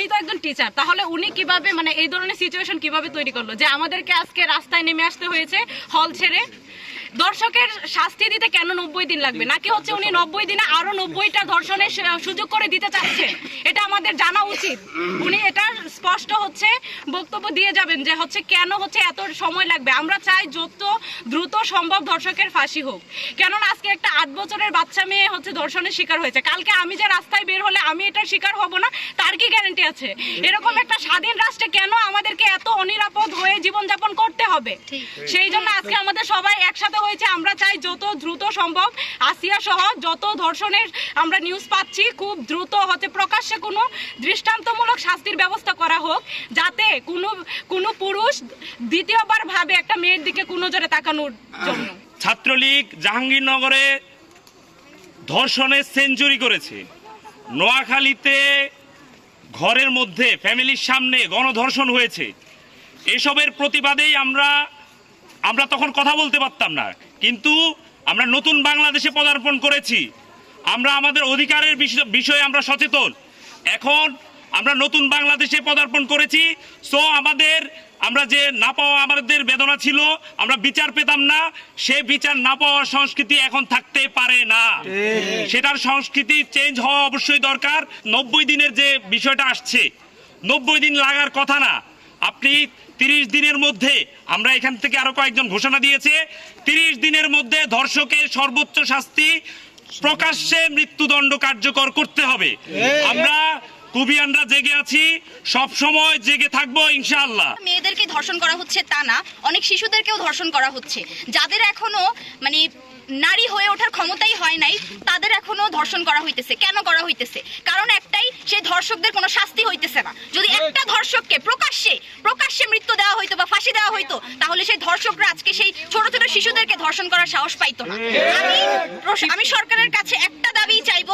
উনি তো একজন টিচার তাহলে উনি কীভাবে মানে এই ধরনের সিচুয়েশন কীভাবে তৈরি করল? যে আমাদেরকে আজকে রাস্তায় নেমে আসতে হয়েছে হল ছেড়ে। দর্শকের শাস্তি দিতে কেন নব্বই দিন লাগবে? নাকি হচ্ছে উনি নব্বই দিনে আরও নব্বইটা ধর্ষণের সুযোগ করে দিতে চাচ্ছেন এটা আমাদের জানা উচিত। উনি এটা স্পষ্ট হচ্ছে, বক্তব্য দিয়ে যাবেন যে হচ্ছে কেন হচ্ছে এত সময় লাগবে। আমরা চাই যত দ্রুত সম্ভব ধর্ষকের ফাঁসি হোক। কেননা আজকে একটা আট বছরের বাচ্চা মেয়ে হচ্ছে ধর্ষণের শিকার হয়েছে। কালকে আমি যে রাস্তায় বের হলে আমি এটার শিকার হব না তার কি গ্যারান্টি আছে। এরকম একটা স্বাধীন রাষ্ট্রে কেন আমাদেরকে এত অনিরাপদ হয়ে জীবনযাপন করতে হবে? সেই জন্য আজকে আমাদের সবাই একসাথে হয়েছে। আমরা চাই যত দ্রুত সম্ভব আসিয়া সহ যত ধর্ষণের আমরা নিউজ পাচ্ছি খুব দ্রুত হতে প্রকাশ্যে কোনো দৃষ্টান্তমূলক শাস্তির ব্যবস্থা করা হোক যাতে কোনো কোনো পুরুষ দ্বিতীয়বার ভাবে একটা মেয়ের দিকে কোনো জোরে তাকানোর জন্য। ছাত্রলীগ জাহাঙ্গীরনগরে ধর্ষণের সেঞ্চুরি করেছে। নোয়াখালীতে ঘরের মধ্যে, ফ্যামিলির সামনে গণধর্ষণ হয়েছে। এসবের প্রতিবাদেই আমরা আমরা তখন কথা বলতে পারতাম না। কিন্তু আমরা নতুন বাংলাদেশে পদার্পণ করেছি। আমরা আমাদের অধিকারের বিষয়- আমরা সচেতন। এখন আমরা নতুন বাংলাদেশে পদার্পণ করেছি। সো আমাদের আমরা যে না পাওয়া আমাদের বেদনা ছিল আমরা বিচার পেতাম না। সে বিচার না পাওয়ার সংস্কৃতি এখন থাকতে পারে না। সেটার সংস্কৃতি চেঞ্জ হওয়া অবশ্যই দরকার। নব্বই দিনের যে বিষয়টা আসছে নব্বই দিন লাগার কথা না। আপনি তিরিশ দিনের মধ্যে আমরা এখান থেকে আরও কয়েকজন ঘোষণা দিয়েছে তিরিশ দিনের মধ্যে ধর্ষকের সর্বোচ্চ শাস্তি প্রকাশ্যে মৃত্যুদণ্ড কার্যকর করতে হবে। আমরা কুবিয়ানরা জেগে আছি, সব সময় জেগে থাকব ইনশাআল্লাহ। মেয়েদেরকে ধর্ষণ করা হচ্ছে তা না, অনেক শিশুদেরকেও ধর্ষণ করা হচ্ছে। যাদের এখনও মানে নারী হয়ে ওঠার ক্ষমতাই হয় নাই, তাদের এখনও ধর্ষণ করা হইতেছে। কেন করা হইতেছে? কারণ একটাই সেই ধর্ষকদের কোনো শাস্তি হইতেছে না। যদি একটা ধর্ষককে প্রকাশ্যে প্রকাশ্যে মৃত্যু দেওয়া হইতো বা ফাঁসি দেওয়া হইতো, তাহলে সেই ধর্ষকরা আজকে সেই ছোট ছোট শিশুদেরকে ধর্ষণ করার সাহস পাইতো না। আমি আমি সরকারের কাছে একটা দাবি চাইব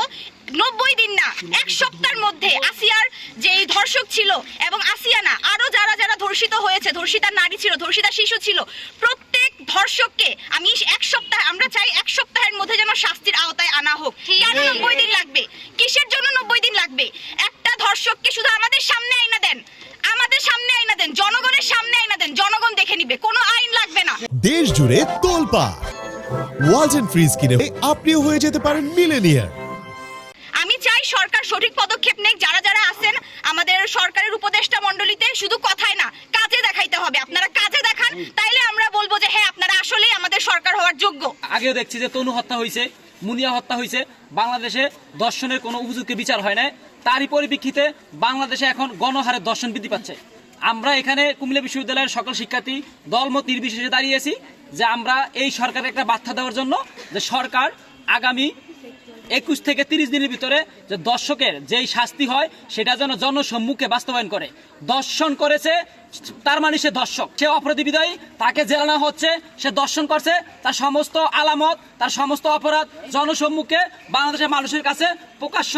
নব্বই দিন না এক সপ্তাহের মধ্যে আসিয়ার যে ধর্ষক ছিল এবং আসিয়া না আরও যারা যারা ধর্ষিত হয়েছে ধর্ষিতা নারী ছিল ধর্ষিতা শিশু ছিল প্রত্যেক ধর্ষককে আমি এক সপ্তাহ আমরা চাই এক সপ্তাহের মধ্যে যেন শাস্তির আওতায় আনা হোক। কেন নব্বই দিন লাগবে? কিসের জন্য নব্বই দিন লাগবে? একটা ধর্ষককে শুধু আমাদের সামনে আইনা দেন। আমাদের সামনে আইনা দেন জনগণের সামনে আইনা দেন জনগণ দেখে নিবে কোনো আইন লাগবে না। দেশ জুড়ে তোলপা ওয়ালটন ফ্রিজ কিনে আপনিও হয়ে যেতে পারেন মিলেনিয়ার। আমি চাই সরকার সঠিক পদক্ষেপ নেক যারা যারা আছেন আমাদের সরকারের উপদেষ্টা মণ্ডলীতে শুধু কথায় না কাজে দেখাইতে হবে। আপনারা কাজে দেখান তাইলে আমরা বলব যে হ্যাঁ আপনারা আসলেই আমাদের সরকার হওয়ার যোগ্য। আগেও দেখছি যে তনু হত্যা হয়েছে মুনিয়া হত্যা হয়েছে বাংলাদেশে দর্শনের কোনো উপযুক্ত বিচার হয় না তারই পরিপ্রেক্ষিতে বাংলাদেশে এখন গণহারে দর্শন বৃদ্ধি পাচ্ছে। আমরা এখানে কুমিল্লা বিশ্ববিদ্যালয়ের সকল শিক্ষার্থী দলমত নির্বিশেষে দাঁড়িয়েছি যে আমরা এই সরকারের একটা বার্তা দেওয়ার জন্য যে সরকার আগামী একুশ থেকে তিরিশ দিনের ভিতরে যে দর্শকের যেই শাস্তি হয়, সেটা যেন জনসম্মুখে বাস্তবায়ন করে। দর্শন করেছে, তার মানে সে দর্শক। সে অপরাধী বিদায়ী, তাকে জেলানো হচ্ছে, সে দর্শন করছে, তার সমস্ত আলামত, তার সমস্ত অপরাধ জনসম্মুখে বাংলাদেশের মানুষের কাছে প্রকাশ্য,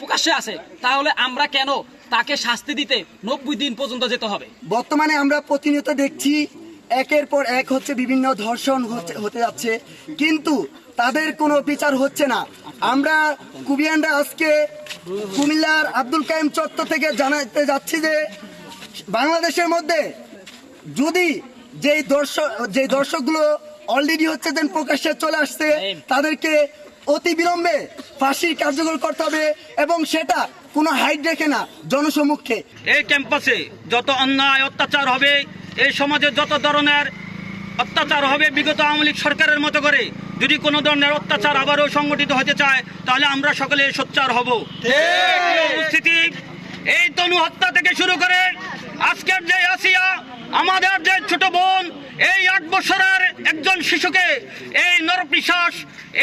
প্রকাশ্যে আছে। তাহলে আমরা কেন তাকে শাস্তি দিতে নব্বই দিন পর্যন্ত যেতে হবে? বর্তমানে আমরা প্রতিনিয়ত দেখছি, একের পর এক হচ্ছে বিভিন্ন ধর্ষণ হতে যাচ্ছে। কিন্তু তাদের কোনো বিচার হচ্ছে না। আমরা কুবিয়ানরা আজকে কুমিল্লার আব্দুল কাইম চত্বর থেকে জানাতে যাচ্ছি যে বাংলাদেশের মধ্যে যদি যেই দর্শক যে দর্শকগুলো অলরেডি হচ্ছে যেন প্রকাশ্যে চলে আসছে তাদেরকে অতি বিলম্বে ফাঁসি কার্যকর করতে হবে এবং সেটা কোনো হাইট রেখে না জনসমক্ষে। এই ক্যাম্পাসে যত অন্যায় অত্যাচার হবে এই সমাজে যত ধরনের অত্যাচার হবে বিগত আওয়ামী লীগ সরকারের মতো করে যদি কোনো ধরনের অত্যাচার আবারও সংগঠিত হতে চায় তাহলে আমরা সকলে সোচ্চার হব। উপস্থিতি এই তনু হত্যা থেকে শুরু করে আজকের যে আসিয়া আমাদের যে ছোট বোন এই আট বছরের একজন শিশুকে এই নরপিশ্বাস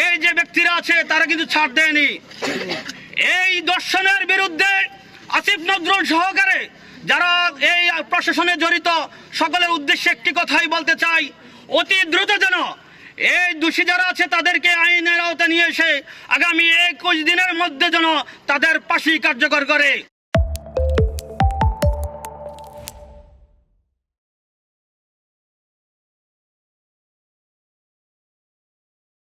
এই যে ব্যক্তিরা আছে তারা কিন্তু ছাড় দেয়নি। এই দর্শনের বিরুদ্ধে আসিফ নজরুল সহকারে যারা এই প্রশাসনে জড়িত সকলের উদ্দেশ্যে একটি কথাই বলতে চাই অতি দ্রুত যেন এই দোষী যারা আছে তাদেরকে আইনের আওতা নিয়ে এসে আগামী একুশ দিনের মধ্যে যেন তাদের পাশি কার্যকর করে।